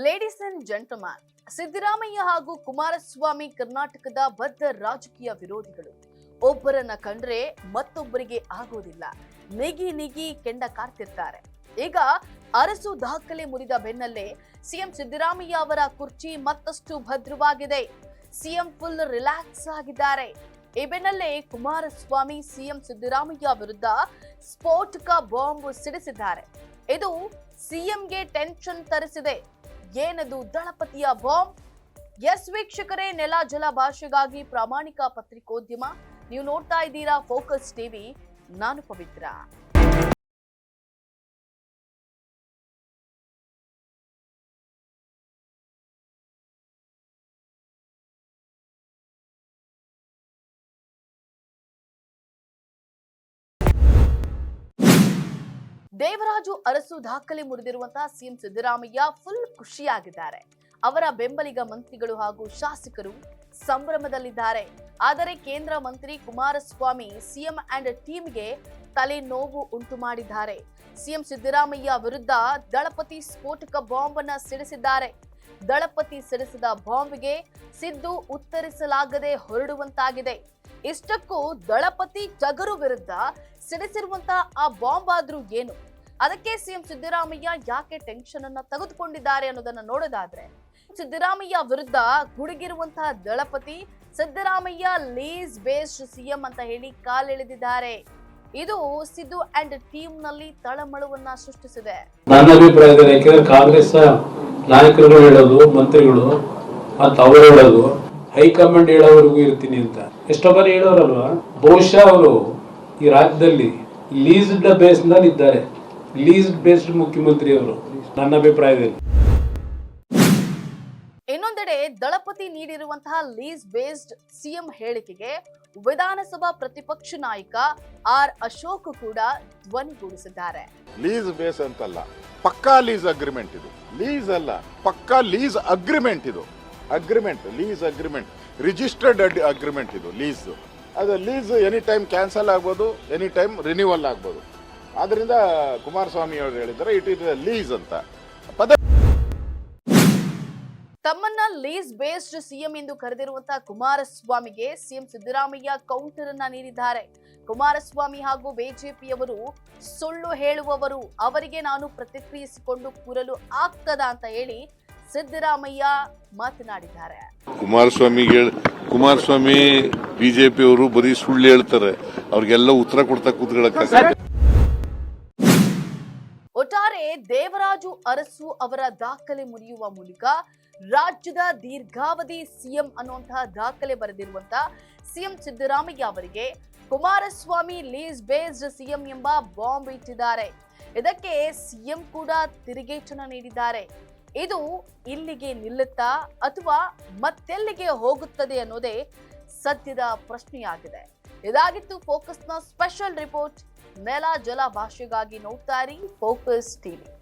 Ladies and gentleman Siddaramaiah ಹಾಗೂ ಕುಮಾರಸ್ವಾಮಿ ಕರ್ನಾಟಕದ ಬದ್ಧ ರಾಜಕೀಯ ವಿರೋಧಿಗಳು. ಒಬ್ಬರನ್ನ ಕಂಡ್ರೆ ಮತ್ತೊಬ್ಬರಿಗೆ ಆಗೋದಿಲ್ಲ. ನಿಗಿ ನಿಗಿ ಕೆಂಡ ಕಾರ್ತಿರ್ತಾರೆ. ಈಗ ಅರಸು ದಾಖಲೆ ಮುರಿದ ಬೆನ್ನಲ್ಲೇ ಸಿಎಂ ಸಿದ್ದರಾಮಯ್ಯ ಅವರ ಕುರ್ಚಿ ಮತ್ತಷ್ಟು ಭದ್ರವಾಗಿದೆ. ಸಿಎಂ ಫುಲ್ ರಿಲ್ಯಾಕ್ಸ್ ಆಗಿದ್ದಾರೆ. ಈ ಬೆನ್ನಲ್ಲೇ ಕುಮಾರಸ್ವಾಮಿ ಸಿಎಂ ಸಿದ್ದರಾಮಯ್ಯ ವಿರುದ್ಧ ಸ್ಫೋಟಕ ಬಾಂಬ್ ಸಿಡಿಸಿದ್ದಾರೆ. ಇದು ಸಿಎಂಗೆ ಟೆನ್ಷನ್ ತರಿಸಿದೆ. ಏನದು ದಳಪತಿಯ ಬಾಂಬ್? ಎಸ್ ವೀಕ್ಷಕರೇ, ನೆಲ ಜಲ ಭಾಷೆಗಾಗಿ ಪ್ರಾಮಾಣಿಕ ಪತ್ರಿಕೋದ್ಯಮ. ನೀವು ನೋಡ್ತಾ ಇದ್ದೀರಾ ಫೋಕಸ್ ಟಿವಿ. ನಾನು ಪವಿತ್ರ. ದೇವರಾಜು ಅರಸು ದಾಖಲೆ ಮುರಿದಿರುವಂತಹ ಸಿಎಂ ಸಿದ್ದರಾಮಯ್ಯ ಫುಲ್ ಖುಷಿಯಾಗಿದ್ದಾರೆ. ಅವರ ಬೆಂಬಲಿಗ ಮಂತ್ರಿಗಳು ಹಾಗೂ ಶಾಸಕರು ಸಂಭ್ರಮದಲ್ಲಿದ್ದಾರೆ. ಆದರೆ ಕೇಂದ್ರ ಮಂತ್ರಿ ಕುಮಾರಸ್ವಾಮಿ ಸಿಎಂ ಅಂಡ್ ಟೀಮ್ಗೆ ತಲೆನೋವು ಉಂಟು ಮಾಡಿದ್ದಾರೆ. ಸಿಎಂ ಸಿದ್ದರಾಮಯ್ಯ ವಿರುದ್ಧ ದಳಪತಿ ಸ್ಫೋಟಕ ಬಾಂಬ್ ಅನ್ನ ಸಿಡಿಸಿದ್ದಾರೆ. ದಳಪತಿ ಸಿಡಿಸಿದ ಬಾಂಬ್ಗೆ ಸಿದ್ದು ಉತ್ತರಿಸಲಾಗದೆ ಹೊರಡುವಂತಾಗಿದೆ. ಇಷ್ಟಕ್ಕೂ ದಳಪತಿ ಟಗರು ವಿರುದ್ಧ ಸಿಡಿಸಿರುವಂತಹ ಆ ಬಾಂಬ್ ಆದ್ರೂ ಏನು? ಅದಕ್ಕೆ ಸಿಎಂ ಸಿದ್ದರಾಮಯ್ಯ ಯಾಕೆ ಟೆನ್ಷನ್ ಅನ್ನ ತೆಗೆದುಕೊಂಡಿದ್ದಾರೆ ಅನ್ನೋದನ್ನ ನೋಡೋದಾದ್ರೆ, ಸಿದ್ದರಾಮಯ್ಯ ವಿರುದ್ಧ ಗುಡುಗಿರುವಂತಹ ದಳಪತಿ ಸಿದ್ದರಾಮಯ್ಯ ಲೀಸ್ ಬೇಸ್ಡ್ ಸಿಎಂ ಅಂತ ಹೇಳಿ ಕಾಲೆಳೆದಿದ್ದಾರೆ ಇದು ಸಿದ್ದು ಅಂಡ್ ಟೀಮ್ನಲ್ಲಿ ತಳಮಳವನ್ನ ಸೃಷ್ಟಿಸಿದೆ. ನನ್ನ ಅಭಿಪ್ರಾಯದಲ್ಲಿ ಕಾಂಗ್ರೆಸ್ ನಾಯಕರುಗಳು ಹೇಳೋದು, ಮಂತ್ರಿಗಳು ಮತ್ತು ಅವರು ಹೇಳೋದು ಹೈಕಮಾಂಡ್ ಹೇಳೋವರೆಗೂ ಇರ್ತೀನಿ ಅಂತ. ಎಷ್ಟೋ ಬಾರಿ ಹೇಳೋರಲ್ವಾ? ಬಹುಶಃ ಅವರು ಈ ರಾಜ್ಯದಲ್ಲಿ ಲೀಸ್ಡ್ ಬೇಸ್ನಲ್ಲಿ ಇದ್ದಾರೆ ಲೀಸ್ಡ್ ಬೇಸ್ಡ್ ಮುಖ್ಯಮಂತ್ರಿ ಅವರು ನನ್ನ ಅಭಿಪ್ರಾಯದಲ್ಲಿ. ಇನ್ನೊಂದೆಡೆ ದಳಪತಿ ನೀಡಿರುವಂತಹ ಲೀಸ್ ಬೇಸ್ಡ್ ಸಿಎಂ ಹೇಳಿಕೆಗೆ ವಿಧಾನಸಭಾ ಪ್ರತಿಪಕ್ಷ ನಾಯಕ ಆರ್ ಅಶೋಕ್ ಕೂಡ ಧ್ವನಿಗೂಡಿಸಿದ್ದಾರೆ ಲೀಸ್ ಬೇಸ್ ಅಂತಲ್ಲ ಪಕ್ಕಾ ಲೀಸ್ ಅಗ್ರಿಮೆಂಟ್ ಇದು. ಲೀಸ್ ಅಲ್ಲ ಪಕ್ಕಾ ಲೀಸ್ ಅಗ್ರಿಮೆಂಟ್ ಇದು. Agreement, lease agreement, registered agreement ಇದು, ಲೀಸ್. ಅದು ಲೀಸ್ ಎನಿ ಟೈಮ್ ಕ್ಯಾನ್ಸಲ್ ಆಗ್ಬೋದು ಎನಿ ಟೈಮ್ ರಿನ್ಯೂವಲ್ ಆಗ್ಬೋದು. ಆದ್ರಿಂದ ಕುಮಾರಸ್ವಾಮಿ ಅವರು ಹೇಳಿದ್ದಾರೆ, ಇಟ್ ಇಸ್ ಲೀಸ್ ಅಂತ. ಪದ ತಮ್ಮನ್ನ ಲೀಸ್ ಬೇಸ್ಡ್ ಸಿಎಂ ಎಂದು ಕರೆದಿರುವಂತಹ ಕುಮಾರಸ್ವಾಮಿಗೆ ಸಿಎಂ ಸಿದ್ದರಾಮಯ್ಯ ಕೌಂಟರ್ ಅನ್ನ ನೀಡಿದ್ದಾರೆ. ಕುಮಾರಸ್ವಾಮಿ ಹಾಗೂ ಬಿಜೆಪಿಯವರು ಸುಳ್ಳು ಹೇಳುವವರು, ಅವರಿಗೆ ನಾನು ಪ್ರತಿಕ್ರಿಯಿಸಿಕೊಂಡು ಕೂರಲು ಆಗ್ತದ ಅಂತ ಹೇಳಿ ಸಿದ್ದರಾಮಯ್ಯ ಮಾತನಾಡಿದ್ದಾರೆ. ಕುಮಾರಸ್ವಾಮಿ ಕುಮಾರಸ್ವಾಮಿ ಬಿಜೆಪಿ ಅವರು ಬರೀ ಸುಳ್ಳು ಹೇಳ್ತಾರೆ. ಅವ್ರಿಗೆಲ್ಲ ಉತ್ತರ ಕೊಡ್ತಾ ಕೂತ್ಕೊಳ್ಳಕ್ಕೆ ಒಟ್ಟಾರೆ ದೇವರಾಜು ಅರಸು ಅವರ ದಾಖಲೆ ಮುರಿಯುವ ಮೂಲಕ ರಾಜ್ಯದ ದೀರ್ಘಾವಧಿ ಸಿಎಂ ಅನ್ನುವಂತಹ ದಾಖಲೆ ಬರೆದಿರುವಂತಹ ಸಿಎಂ ಸಿದ್ದರಾಮಯ್ಯ ಅವರಿಗೆ ಕುಮಾರಸ್ವಾಮಿ ಲೀಸ್ ಬೇಸ್ಡ್ ಸಿಎಂ ಎಂಬ ಬಾಂಬ್ ಇಟ್ಟಿದ್ದಾರೆ. ಇದಕ್ಕೆ ಸಿಎಂ ಕೂಡ ತಿರುಗೇಟನ ನೀಡಿದ್ದಾರೆ. ಇದು ಇಲ್ಲಿಗೆ ನಿಲ್ಲುತ್ತಾ ಅಥವಾ ಮತ್ತೆಲ್ಲಿಗೆ ಹೋಗುತ್ತದೆ ಅನ್ನೋದೇ ಸದ್ಯದ ಪ್ರಶ್ನೆಯಾಗಿದೆ. ಇದಾಗಿತ್ತು ಫೋಕಸ್ನ ಸ್ಪೆಷಲ್ ರಿಪೋರ್ಟ್ ನೆಲ ಜಲ ಭಾಷೆಗಾಗಿ ನೋಡ್ತಾ ಫೋಕಸ್ ಟಿವಿ